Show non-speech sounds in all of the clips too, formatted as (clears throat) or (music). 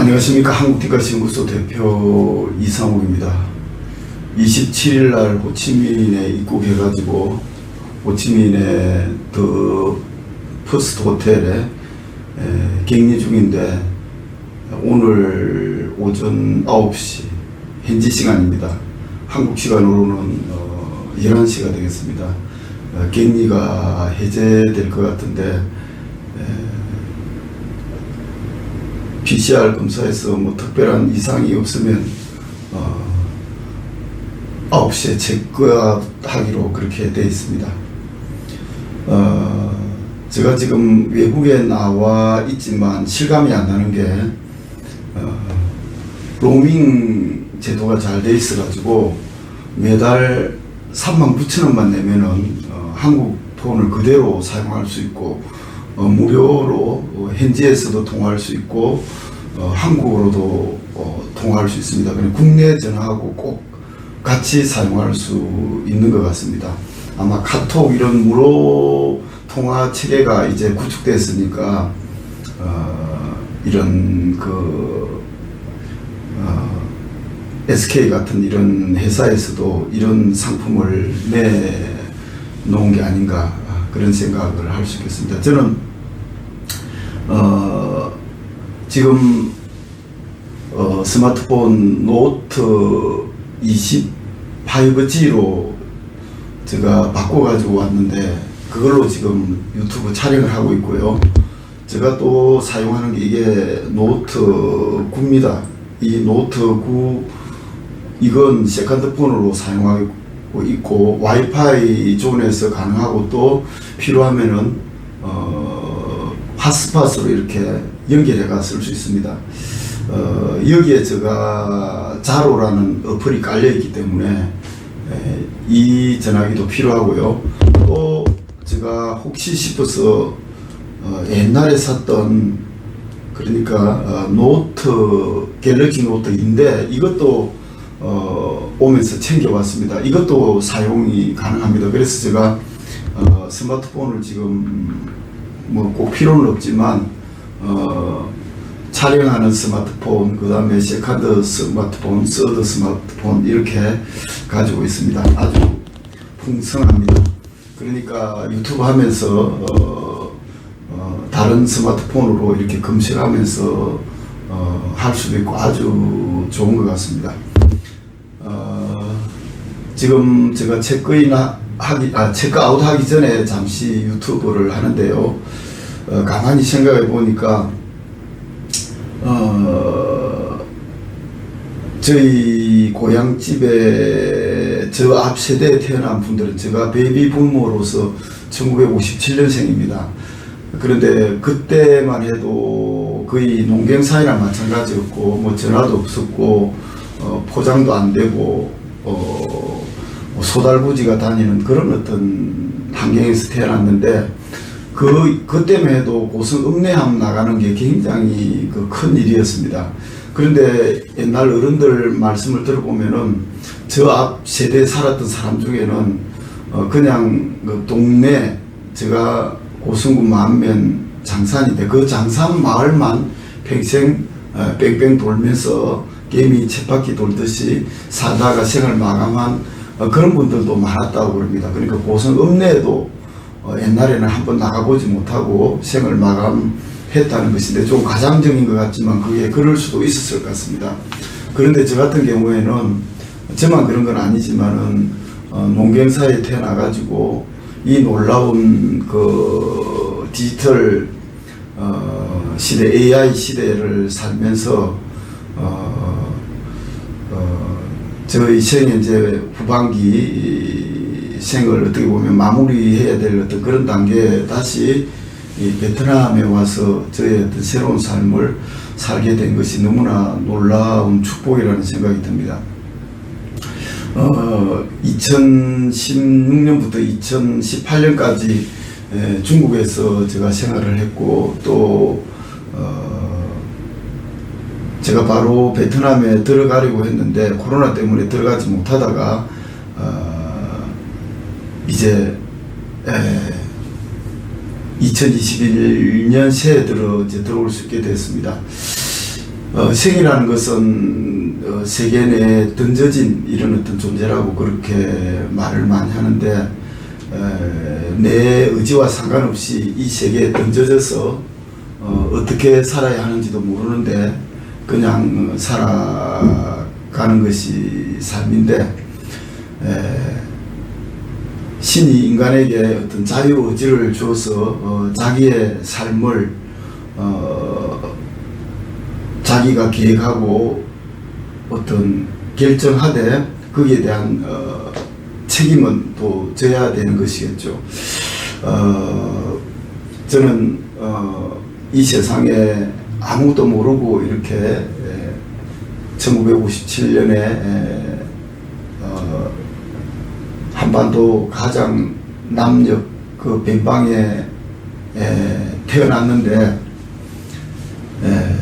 안녕하십니까 한국디카신구소 대표 이상욱입니다. 27일 날 호치민에 입국해가지고 호치민의 더 퍼스트 호텔에 에, 격리 중인데 오늘 오전 9시 현지 시간입니다. 한국 시간으로는 어, 11시가 되겠습니다. 어, 격리가 해제될 것 같은데 PCR 검사에서 뭐 특별한 이상이 없으면 어, 9시에 체크하기로 그렇게 돼 있습니다. 어, 제가 지금 외국에 나와 있지만 실감이 안 나는 게 어, 로밍 제도가 잘 돼 있어가지고 매달 3만 9천 원만 내면은 어, 한국 돈을 그대로 사용할 수 있고 어, 무료로 어, 현지에서도 통화할 수 있고 어, 한국어로도 어, 통화할 수 있습니다. 그냥 국내 전화하고 꼭 같이 사용할 수 있는 것 같습니다. 아마 카톡 이런 무료 통화 체계가 이제 구축됐으니까 어, 이런 그 어, SK 같은 이런 회사에서도 이런 상품을 내 놓은 게 아닌가 아, 그런 생각을 할 수 있겠습니다. 저는 어, 지금 어, 스마트폰 노트 25G로 제가 바꿔가지고 왔는데 그걸로 지금 유튜브 촬영을 하고 있고요. 제가 또 사용하는 게 이게 노트 9입니다. 이 노트 9 이건 세컨드폰으로 사용하고 있고 와이파이 존에서 가능하고 또 필요하면은 어, 핫스팟으로 이렇게 연결해가 쓸 수 있습니다. 어, 여기에 제가 자로라는 어플이 깔려 있기 때문에 에, 이 전화기도 필요하고요. 또 제가 혹시 싶어서 어, 옛날에 샀던 그러니까 어, 노트 갤럭시 노트인데 이것도 어, 오면서 챙겨왔습니다. 이것도 사용이 가능합니다. 그래서 제가 어, 스마트폰을 지금 뭐 꼭 필요는 없지만 어, 촬영하는 스마트폰, 그 다음에 세컨드 스마트폰, 서드 스마트폰 이렇게 가지고 있습니다. 아주 풍성합니다. 그러니까 유튜브 하면서 어, 어, 다른 스마트폰으로 이렇게 검색하면서 어, 할 수도 있고 아주 좋은 것 같습니다. 어, 지금 제가 체크인 하- 하기, 아, 체크아웃 하기 전에 잠시 유튜브를 하는데요. 어, 가만히 생각해 보니까, 어, 저희 고향 집에 저 앞 세대에 태어난 분들은 제가 베이비 부모로서 1957년생입니다. 그런데 그때만 해도 거의 농경 사회랑 마찬가지였고 뭐 전화도 없었고 어, 포장도 안 되고 어, 뭐 소달부지가 다니는 그런 어떤 환경에서 태어났는데 그, 그 때문에 해도 고성 읍내함 나가는 게 굉장히 그 큰 일이었습니다. 그런데 옛날 어른들 말씀을 들어보면은 저 앞 세대에 살았던 사람 중에는 어, 그냥 그 동네 제가 고성군 만면 장산인데 그 장산 마을만 평생 어, 뺑뺑 돌면서 개미 쳇바퀴 돌듯이 살다가 생을 마감한 어, 그런 분들도 많았다고 그럽니다. 그러니까 고성 읍내에도 어, 옛날에는 한번 나가보지 못하고 생을 마감했다는 것인데 좀 가장적인 것 같지만 그게 그럴 수도 있었을 것 같습니다. 그런데 저 같은 경우에는 저만 그런 건 아니지만은 어, 농경사에 태어나가지고 이 놀라운 그 디지털 어, 시대 AI 시대를 살면서 어, 어, 저희 생의 이제 후반기 생을 어떻게 보면 마무리해야 될 어떤 그런 단계에 다시 이 베트남에 와서 저의 어떤 새로운 삶을 살게 된 것이 너무나 놀라운 축복이라는 생각이 듭니다. 어, 2016년부터 2018년까지 중국에서 제가 생활을 했고 또 어, 제가 바로 베트남에 들어가려고 했는데 코로나 때문에 들어가지 못하다가 어, 이제 에, 2021년 새해 들어 이제 들어올 수 있게 됐습니다. 어, 생이라는 것은 어, 세계 내에 던져진 이런 어떤 존재라고 그렇게 말을 많이 하는데 에, 내 의지와 상관없이 이 세계에 던져져서 어, 어떻게 살아야 하는지도 모르는데 그냥 어, 살아가는 것이 삶인데 에, 신이 인간에게 어떤 자유 의지를 주어서 어, 자기의 삶을 어, 자기가 계획하고 어떤 결정하되 거기에 대한 어, 책임은 또 져야 되는 것이겠죠. 어, 저는 어, 이 세상에 아무도 모르고 이렇게 에, 1957년에 에, 어, 한반도 가장 남녘 그 변방에 에, 태어났는데 에,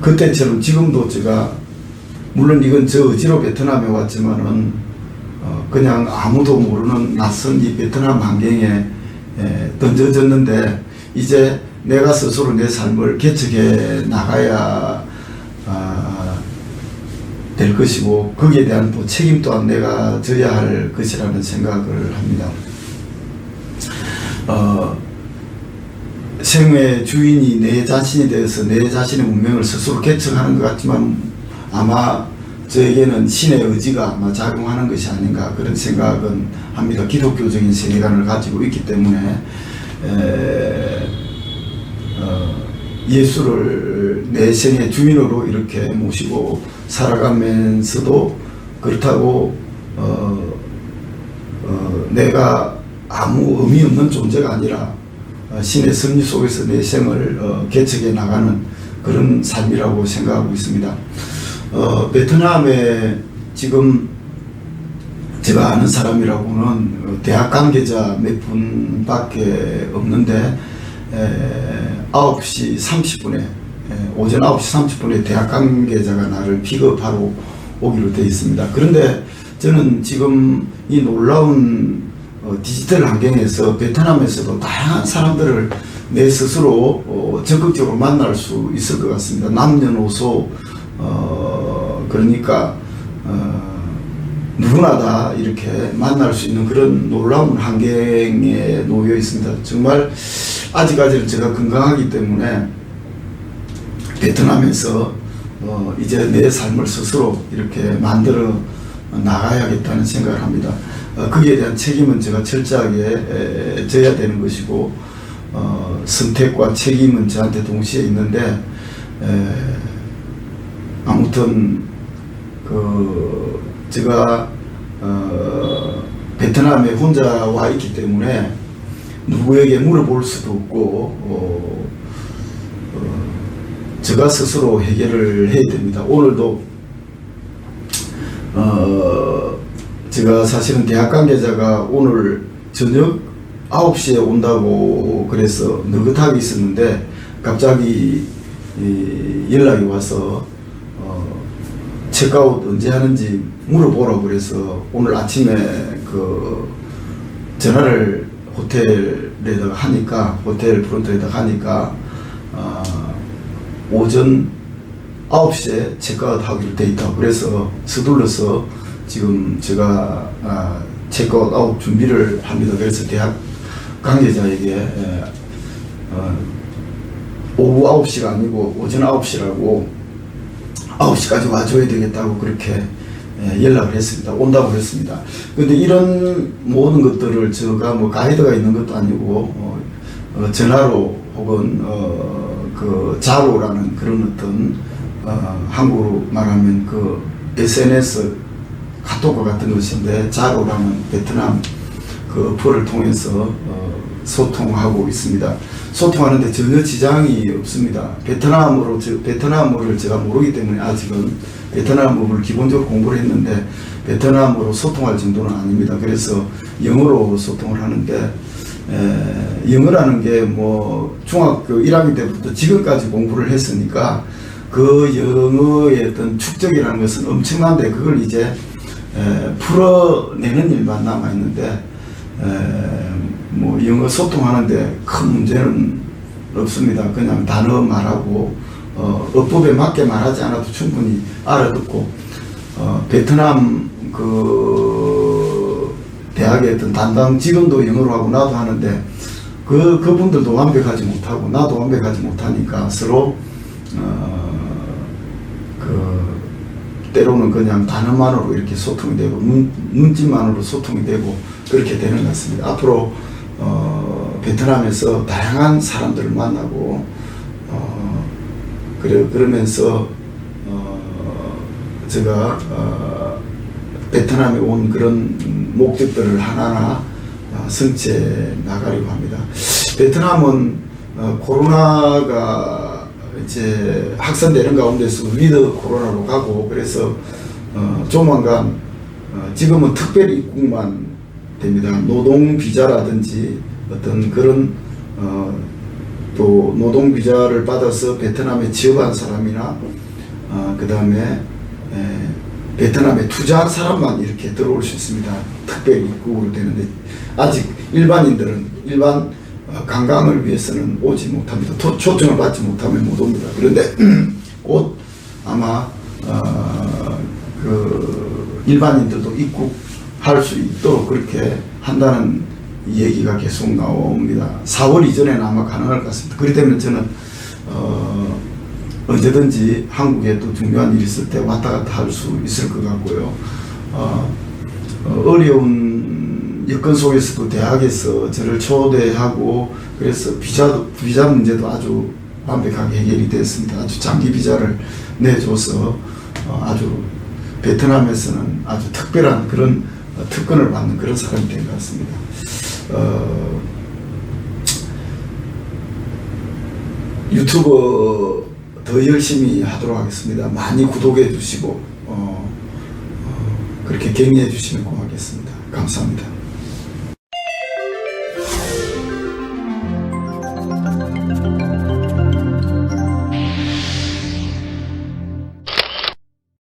그때처럼 지금도 제가 물론 이건 저 의지로 베트남에 왔지만은 어, 그냥 아무도 모르는 낯선 이 베트남 환경에 에, 던져졌는데 이제 내가 스스로 내 삶을 개척해 나가야 아, 될 것이고 거기에 대한 또 책임 또한 내가 져야 할 것이라는 생각을 합니다. 어, 생의 주인이 내 자신이 되어서 내 자신의 운명을 스스로 개척하는 것 같지만 아마 저에게는 신의 의지가 아마 작용하는 것이 아닌가 그런 생각은 합니다. 기독교적인 세계관을 가지고 있기 때문에 에, 어, 예수를 내 생의 주인으로 이렇게 모시고 살아가면서도 그렇다고 어, 어, 내가 아무 의미 없는 존재가 아니라 어, 신의 섭리 속에서 내 생을 어, 개척해 나가는 그런 삶이라고 생각하고 있습니다. 어, 베트남에 지금 제가 아는 사람이라고는 어, 대학 관계자 몇 분밖에 없는데 에, 9시 30분에 오전 9시 30분에 대학 관계자가 나를 픽업하러 오기로 되어 있습니다. 그런데 저는 지금 이 놀라운 어, 디지털 환경에서 베트남에서도 다양한 사람들을 내 스스로 어, 적극적으로 만날 수 있을 것 같습니다. 남녀노소 어, 그러니까 어, 누구나 다 이렇게 만날 수 있는 그런 놀라운 환경에 놓여 있습니다. 정말 아직까지는 제가 건강하기 때문에 베트남에서 어, 이제 내 삶을 스스로 이렇게 만들어 나가야겠다는 생각을 합니다. 어, 거기에 대한 책임은 제가 철저하게 에, 져야 되는 것이고 어, 선택과 책임은 저한테 동시에 있는데 에, 아무튼 그 제가 어, 베트남에 혼자 와 있기 때문에 누구에게 물어볼 수도 없고 어, 어, 제가 스스로 해결을 해야 됩니다. 오늘도 어, 제가 사실은 대학 관계자가 오늘 저녁 9시에 온다고 그래서 느긋하게 있었는데 갑자기 이 연락이 와서 어, 체크아웃 언제 하는지 물어보라고 그래서 오늘 아침에 그 전화를 호텔에다가 하니까 호텔 프론트에다가 하니까 어, 오전 9시에 체크아웃 하기로 돼 있다고 그래서 서둘러서 지금 제가 아, 체크아웃 아웃 준비를 합니다. 그래서 대학 관계자에게 에, 어, 오후 9시가 아니고 오전 9시라고 9시까지 와줘야 되겠다고 그렇게 예, 연락을 했습니다. 온다고 했습니다. 근데 이런 모든 것들을 제가 뭐 가이드가 있는 것도 아니고 어, 어, 전화로 혹은 어, 그 자로라는 그런 어떤 어, 한국으로 말하면 그 SNS 카톡과 같은 것인데 자로라는 베트남 그 어플을 통해서 어, 소통하고 있습니다. 소통하는데 전혀 지장이 없습니다. 베트남어로 저, 베트남어를 제가 모르기 때문에 아직은 베트남어를 기본적으로 공부를 했는데 베트남어로 소통할 정도는 아닙니다. 그래서 영어로 소통을 하는데 에, 영어라는 게 뭐 중학교 1학년 때부터 지금까지 공부를 했으니까 그 영어의 어떤 축적이라는 것은 엄청난데 그걸 이제 에, 풀어내는 일만 남아 있는데 뭐 영어 소통하는데 큰 문제는 없습니다. 그냥 단어 말하고 어, 어법에 맞게 말하지 않아도 충분히 알아듣고 어, 베트남 그 대학의 어떤 담당 직원도 영어로 하고 나도 하는데 그 그분들도 완벽하지 못하고 나도 완벽하지 못하니까 서로 어그 때로는 그냥 단어만으로 이렇게 소통이 되고 문, 문짓만으로 소통이 되고 그렇게 되는 것 같습니다. 앞으로 어, 베트남에서 다양한 사람들을 만나고 어, 그래 그러면서 어, 제가 어, 베트남에 온 그런 목적들을 하나하나 어, 성취해 나가려고 합니다. 베트남은 어, 코로나가 이제 확산되는 가운데서 위드 코로나로 가고 그래서 어, 조만간 어, 지금은 특별히 입국만 됩니다. 노동 비자라든지 어떤 그런 어, 또 노동 비자를 받아서 베트남에 지역한 사람이나 어, 그 다음에 베트남에 투자한 사람만 이렇게 들어올 수 있습니다. 특별히 입국으로 되는데 아직 일반인들은 일반 어, 관광을 위해서는 오지 못합니다. 초, 초청을 받지 못하면 못 옵니다. 그런데 (clears throat) 곧 아마 어, 그 일반인들도 입국할 수 있도록 그렇게 한다는 얘기가 계속 나옵니다. 4월 이전에는 아마 가능할 것 같습니다. 그렇기 때문에 저는 어, 언제든지 한국에 또 중요한 일이 있을 때 왔다 갔다 할 수 있을 것 같고요. 어, 어, 어려운 여건 속에서도 대학에서 저를 초대하고 그래서 비자 비자 문제도 아주 완벽하게 해결이 됐습니다. 아주 장기 비자를 내줘서 어, 아주 베트남에서는 아주 특별한 그런 어, 특권을 받는 그런 사람이 된 것 같습니다. 어, 유튜브 더 열심히 하도록 하겠습니다. 많이 구독해 주시고 어, 어, 그렇게 격려해 주시면 고맙겠습니다. 감사합니다.